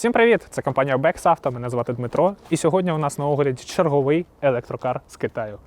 Всім привіт! Це компанія Auto, Мене звати Дмитро. І сьогодні у нас на огляді черговий електрокар з Китаю,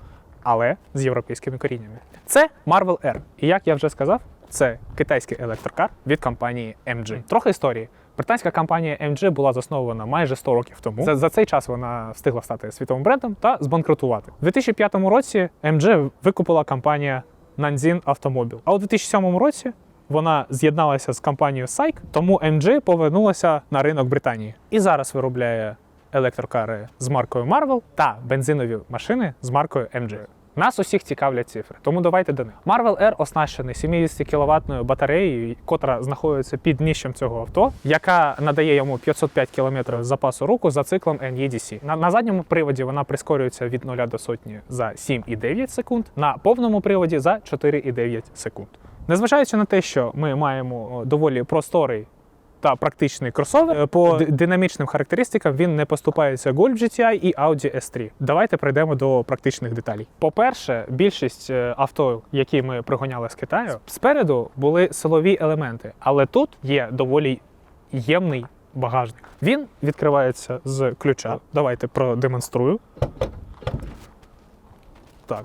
але з європейськими коріннями. Це Marvel R. І як я вже сказав, це китайський електрокар від компанії MG. Трохи історії. Британська компанія MG була заснована майже 100 років тому. За, за цей час вона встигла стати світовим брендом та збанкрутувати. У 2005 році MG викупила компанія Nanjing Automobile. А у 2007 році вона з'єдналася з компанією SAIC, тому MG повернулася на ринок Британії і зараз виробляє електрокари з маркою Marvel та бензинові машини з маркою MG. Нас усіх цікавлять цифри, тому давайте до них. Marvel R оснащений 70 кВт батареєю, котра знаходиться під дніщем цього авто, яка надає йому 505 км запасу руку за циклом NEDC. На, на задньому приводі вона прискорюється від 0 до сотні за 7,9 секунд, на повному приводі за 4,9 секунд. Незважаючи на те, що ми маємо доволі просторий та практичний кросовер, е, по динамічним характеристикам він не поступається Golf GTI і Audi S3. Давайте прийдемо до практичних деталей. По-перше, більшість е, авто, які ми пригоняли з Китаю, спереду були силові елементи, але тут є доволі ємний багажник. Він відкривається з ключа. Давайте продемонструю. Так.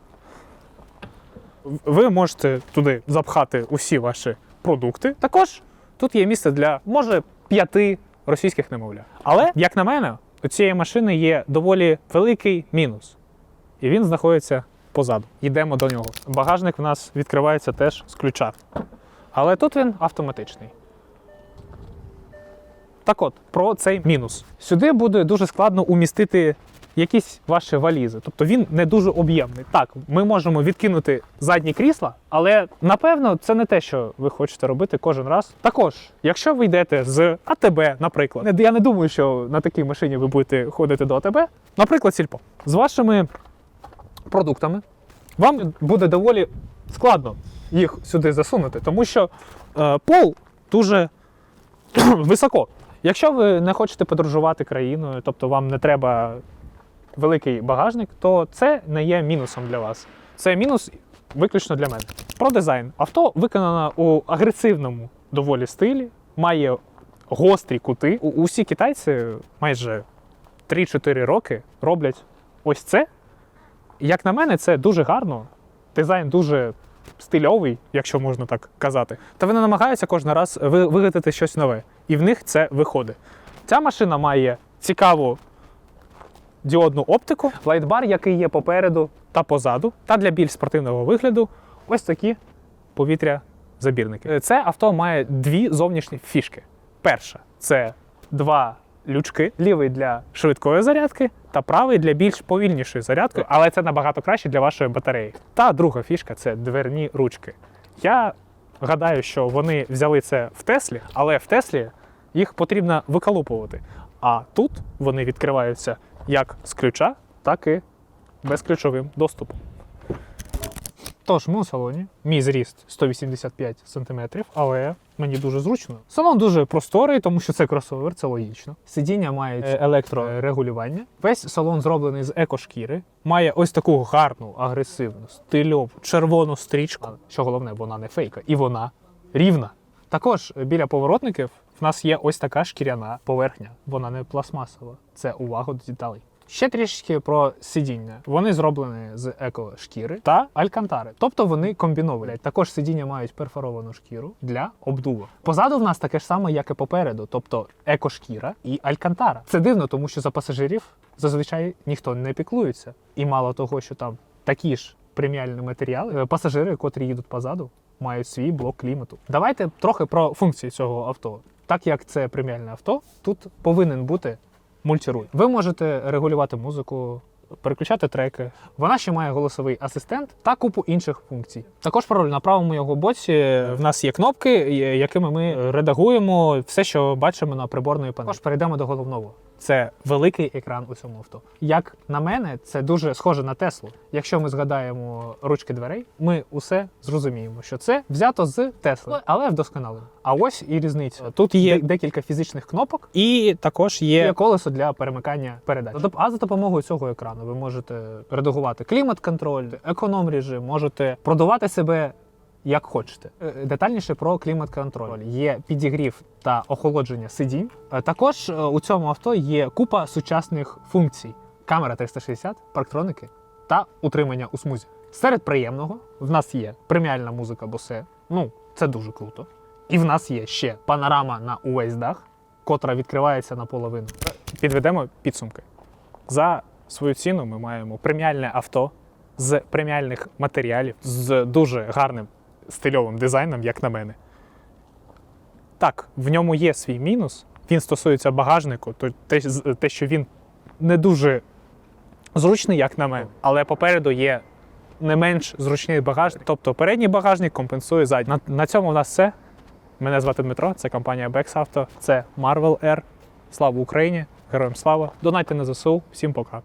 Ви можете туди запхати усі ваші продукти. Також тут є місце для може п'яти російських немовля. Але, як на мене, у цієї машини є доволі великий мінус. І він знаходиться позаду. Йдемо до нього. Багажник в нас відкривається теж з ключа. Але тут він автоматичний. Так от, про цей мінус. Сюди буде дуже складно умістити якісь ваші валізи. Тобто він не дуже об'ємний. Так, ми можемо відкинути задні крісла, але напевно це не те, що ви хочете робити кожен раз. Також, якщо ви йдете з АТБ, наприклад, я не думаю, що на такій машині ви будете ходити до АТБ, наприклад, сільпо, з вашими продуктами, вам буде доволі складно їх сюди засунути, тому що е, пол дуже високо. Якщо ви не хочете подорожувати країною, тобто вам не треба великий багажник, то це не є мінусом для вас. Це мінус виключно для мене. Про дизайн. Авто виконано у агресивному доволі стилі, має гострі кути. Усі китайці майже 3-4 роки роблять ось це. Як на мене, це дуже гарно. Дизайн дуже стильовий, якщо можна так казати. Та вони намагаються кожен раз ви- вигадати щось нове. І в них це виходить. Ця машина має цікаву діодну оптику, лайтбар, який є попереду та позаду, та для більш спортивного вигляду ось такі повітря забірники. Це авто має дві зовнішні фішки. Перша це два лючки, лівий для швидкої зарядки та правий для більш повільнішої зарядки, але це набагато краще для вашої батареї. Та друга фішка це дверні ручки. Я гадаю, що вони взяли це в Теслі, але в Теслі їх потрібно виколупувати. А тут вони відкриваються як з ключа, так і безключовим доступом. Тож, ми у салоні. Мій зріст 185 см, але мені дуже зручно. Салон дуже просторий, тому що це кросовер, це логічно. Сидіння мають е, електрорегулювання. Весь салон зроблений з екошкіри. Має ось таку гарну, агресивну, стильову, червону стрічку. Що головне, вона не фейка, і вона рівна. Також е, біля поворотників в нас є ось така шкіряна поверхня. Вона не пластмасова. Це увага до деталей. Ще трішки про сидіння. Вони зроблені з екошкіри та алькантари, тобто вони комбіновані. Також сидіння мають перфоровану шкіру для обдуву. Позаду в нас таке ж саме, як і попереду, тобто екошкіра і алькантара. Це дивно, тому що за пасажирів зазвичай ніхто не піклується. І мало того, що там такі ж преміальні матеріали, е, пасажири, котрі їдуть позаду, мають свій блок клімату. Давайте трохи про функції цього авто. Так як це преміальне авто, тут повинен бути мультируль. Ви можете регулювати музику, переключати треки. Вона ще має голосовий асистент та купу інших функцій. Також пароль на правому його боці в нас є кнопки, якими ми редагуємо все, що бачимо на приборної панелі. Також перейдемо до головного. Це великий екран у цьому авто. Як на мене, це дуже схоже на Теслу. Якщо ми згадаємо ручки дверей, ми усе зрозуміємо, що це взято з Тесли, але вдосконалено. А ось і різниця. Тут є декілька фізичних кнопок, і також є колесо для перемикання передач. А за допомогою цього екрану ви можете редагувати клімат-контроль, економ режим, можете продувати себе як хочете. Е, Детальніше про клімат-контроль. Є підігрів та охолодження сидінь. Е, Також е, у цьому авто є купа сучасних функцій: камера 360, парктроники та утримання у смузі. Серед приємного в нас є преміальна музика Bose. Ну, це дуже круто. І в нас є ще панорама на увесь дах, котра відкривається наполовину. Підведемо підсумки. За свою ціну ми маємо преміальне авто з преміальних матеріалів, з дуже гарним стильовим дизайном, як на мене. Так, в ньому є свій мінус. Він стосується багажнику, то те, те, що він не дуже зручний, як на мене, але попереду є не менш зручний багажник. Тобто передній багажник компенсує задній. На, на цьому у нас все. Мене звати Дмитро, це компанія Bex Auto, це Marvel Air. Слава Україні! Героям слава! Донайте на ЗСУ. Всім пока!